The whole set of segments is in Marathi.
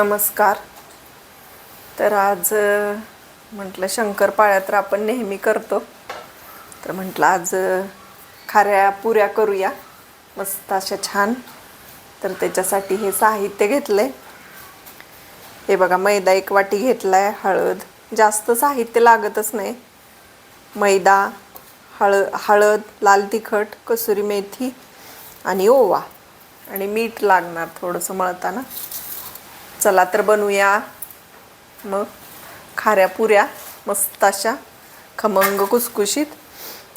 नमस्कार. तर आज म्हटलं शंकरपाळ्या तर आपण नेहमी करतो. तर म्हटलं आज खाऱ्या पुऱ्या करूया. मस्त अशा छान. तर त्याच्यासाठी हे साहित्य घेतलं आहे हे बघा मैदा एक वाटी घेतला आहे हळद. जास्त साहित्य लागतच नाही. मैदा हळ हळद लाल तिखट कसुरी मेथी आणि ओवा. आणि मीठ लागणार थोडंसं मळताना. चला तर बनवूया मग खाऱ्या पुऱ्या मस्त अशा खमंग कुसकुशीत.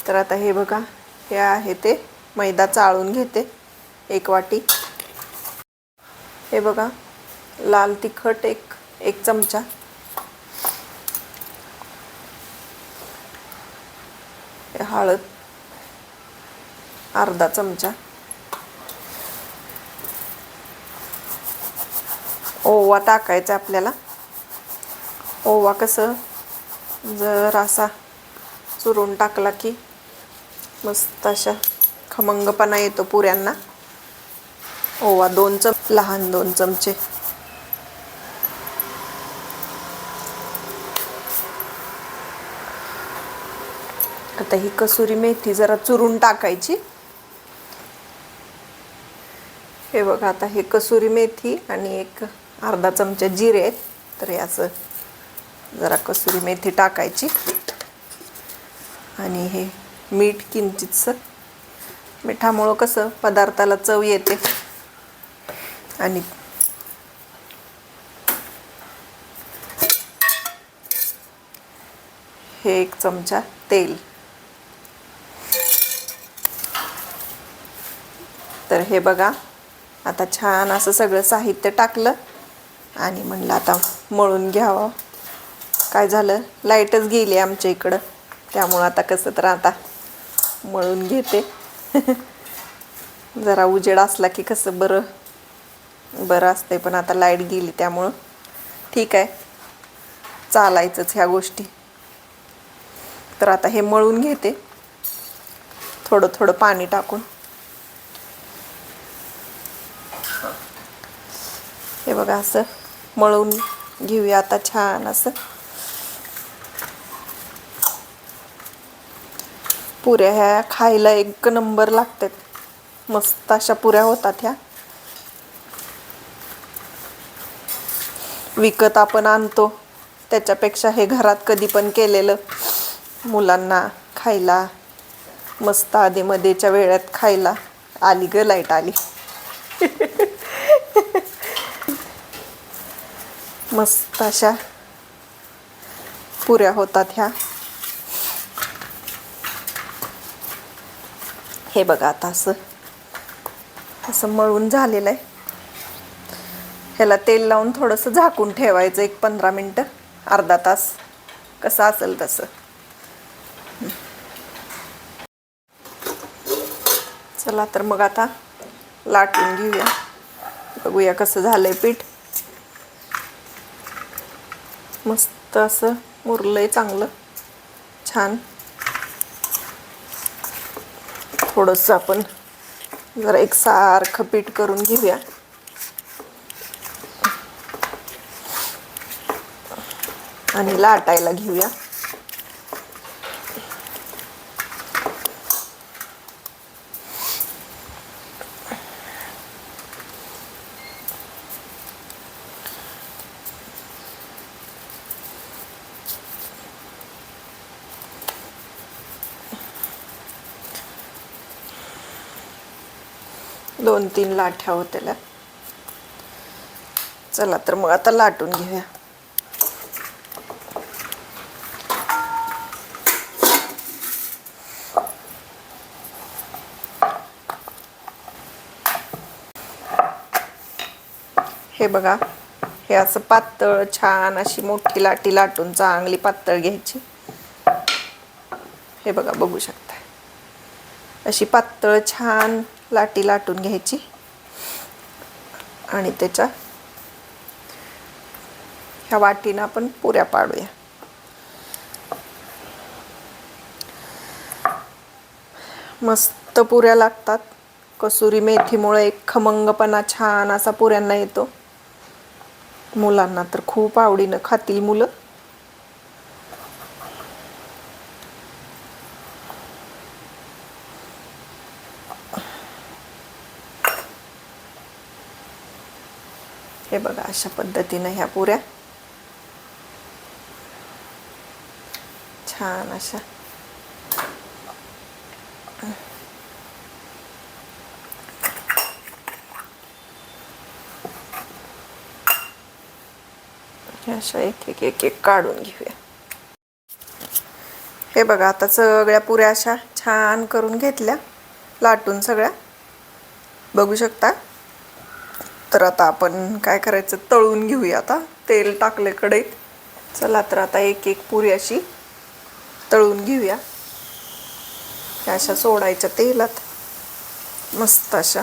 तर आता हे बघा हे आहे ते. मैदा चाळून घेते एक वाटी. हे बघा लाल तिखट एक एक चमचा. हळद अर्धा चमचा. ओवा टाकायचा आपल्याला. ओवा कसं जर असा चुरून टाकला की मस्त अशा खमंगपणा येतो पुऱ्यांना. ओवा दोन चम लहान दोन चमचे. आता ही कसुरी मेथी जरा चुरून टाकायची. हे बघा आता हे कसुरी मेथी आणि एक अर्धा चमचा जिरे आहेत तर हे असं जरा कसुरी मेथी टाकायची. आणि हे मीठ किंचितसं. मिठामुळं कसं पदार्थाला चव येते. आणि हे एक चमचा तेल. तर हे बघा आता छान असं सगळं साहित्य टाकलं. आणि म्हणलं आता मळून घ्यावं. काय झालं? लाईटच गेली आमच्या इकडं. त्यामुळं आता कसं तर आता मळून घेते. जरा उजेड असला की कसं बरं. बरं असतंय पण आता लाइट गेली त्यामुळं. ठीक आहे. चालायचंच ह्या गोष्टी. तर आता हे मळून घेते. थोडं थोडं पाणी टाकून. हे बघा असं. मळून घेऊया आता छान असं. पुऱ्या ह्या खायला एक नंबर लागतात. मस्त अशा पुऱ्या होतात ह्या. विकत आपण आणतो. त्याच्यापेक्षा हे घरात कधी पण केलेलं मुलांना खायला मस्त आधीमध्येच्या वेळात खायला. आली ग लाइट आली. मस्त अशा पुऱ्या होतात ह्या. हे बघा आता असं असं मळून झालेलं आहे. ह्याला तेल लावून थोडंसं झाकून ठेवायचं एक पंधरा मिनटं अर्धा तास. कसं असेल तसं. चला तर मग आता लाटून घेऊया. बघूया कसं झालंय पीठ. मस्त असं मुरलंय चांगलं. छान. थोडंसं आपण जरा एक सारखं पीठ करून घेऊया. आणि लाटायला घेऊया. दोन तीन लाठ्या होत्याला चला तर मग आता लाटून घेऊया. हे बघा हे असं पातळ छान अशी मोठी लाटी लाटून चांगली पातळ घ्यायची. हे बघा बघू शकता अशी पातळ छान लाटी लाटून घ्यायची. आणि त्याच्या ह्या वाटीनं आपण पुऱ्या पाडूया. मस्त पुऱ्या लागतात. कसुरी मेथीमुळे एक खमंगपणा छान असा पुऱ्यांना येतो. मुलांना तर खूप आवडीनं खातील मुलं. बघा अशा पद्धतीनं ह्या पुऱ्या. छान अशा. अशा एक एक एक एक काढून घेऊया. हे बघा आता सगळ्या पुऱ्या अशा छान करून घेतल्या. लाटून सगळ्या. बघू शकता? तर आता आपण काय करायचं? तळून घेऊया आता. तेल टाकले कढईत. चला तर आता एक एक पुरी अशी तळून घेऊया. अशा सोडायच्या तेलात. मस्त अशा.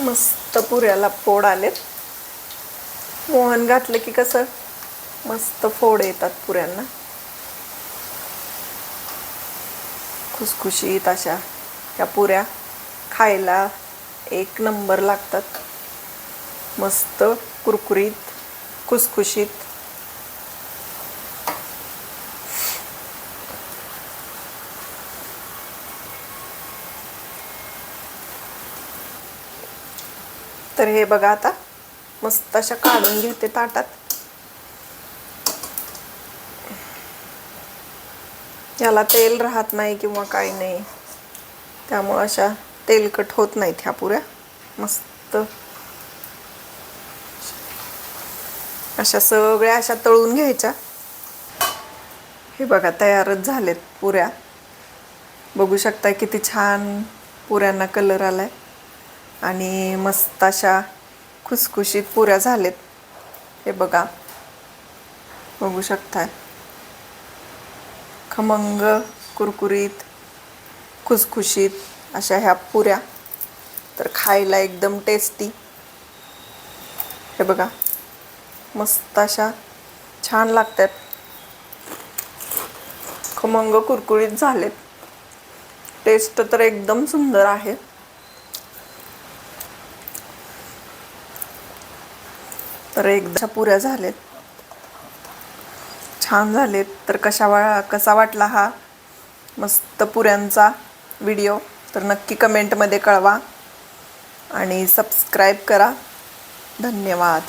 मस्त पुऱ्याला पोड आलेत. मोहन घातलं की कसं? मस्त फोड येतात पुऱ्यांना. खुसखुशीत अशा त्या पुऱ्या खायला एक नंबर लागतात. मस्त कुरकुरीत खुसखुशीत. तर हे बघा आता. मस्त अशा काढून घेते ताटात. याला तेल राहत नाही किंवा काही नाही. त्यामुळं अशा तेलकट होत नाहीत ह्या पुऱ्या. मस्त. अशा सगळ्या अशा तळून घ्यायच्या. हे बघा तयारच झालेत पुऱ्या. बघू शकता किती छान पुऱ्यांना कलर आलाय. आणि मस्त अशा खुसखुशीत पुऱ्या झालेत. हे बघा. बघू शकताय. खमंग कुरकुरीत खुसखुशीत अशा ह्या पुऱ्या. तर खायला एकदम टेस्टी हे बघा. मस्त अशा छान लागतात. खमंग कुरकुरीत झालेत. टेस्ट तर एकदम सुंदर आहे. तर एकदा पुऱ्या झालेत. छान झालेत. तर कशा वा कसा वाटला हा मस्त पुऱ्यांचा व्हिडिओ? तर नक्की कमेंटमध्ये कळवा आणि सबस्क्राईब करा. धन्यवाद.